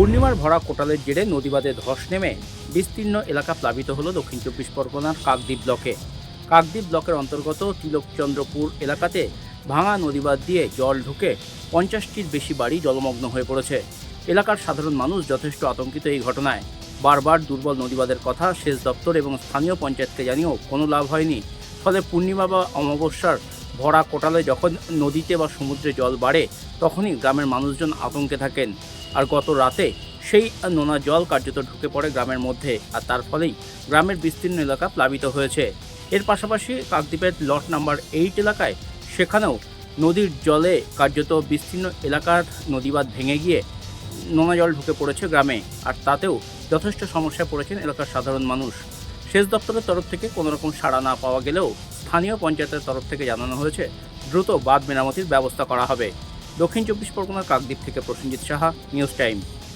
পূর্ণিমার ভরা কোটালের জেরে নদীবাদে ধস নেমে বিস্তীর্ণ এলাকা প্লাবিত হলো দক্ষিণ চব্বিশ পরগনার কাকদ্বীপ ব্লকে। কাকদ্বীপ ব্লকের অন্তর্গত তিলকচন্দ্রপুর এলাকাতে ভাঙা নদীবাদ দিয়ে জল ঢুকে পঞ্চাশটির বেশি বাড়ি জলমগ্ন হয়ে পড়েছে। এলাকার সাধারণ মানুষ যথেষ্ট আতঙ্কিত এই ঘটনায়। বারবার দুর্বল নদীবাদের কথা সেচ দপ্তর এবং স্থানীয় পঞ্চায়েতকে জানিয়েও কোনো লাভ হয়নি। ফলে পূর্ণিমা বা অমাবস্যার ভরা কোটালে যখন নদীতে বা সমুদ্রে জল বাড়ে, তখনই গ্রামের মানুষজন আতঙ্কে থাকেন। আর গত রাতে সেই নোনা জল কার্যত ঢুকে পড়ে গ্রামের মধ্যে, আর তার ফলেই গ্রামের বিস্তীর্ণ এলাকা প্লাবিত হয়েছে। এর পাশাপাশি কাকদ্বীপের লট নাম্বার এইট এলাকায় সেখানেও নদীর জলে কার্যত বিস্তীর্ণ এলাকার নদীবাদ ভেঙে গিয়ে নোনা জল ঢুকে পড়েছে গ্রামে, আর তাতেও যথেষ্ট সমস্যায় পড়েছেন এলাকার সাধারণ মানুষ। সেচ দপ্তরের তরফ থেকে কোনোরকম সাড়া না পাওয়া গেলেও স্থানীয় পঞ্চায়েতের তরফ থেকে জানানো হয়েছে, দ্রুত বাঁধ মেরামতির ব্যবস্থা করা হবে। দক্ষিণ চব্বিশ পরগনার কাকদ্বীপ থেকে প্রসেনজিৎ সাহা, নিউজ টাইম।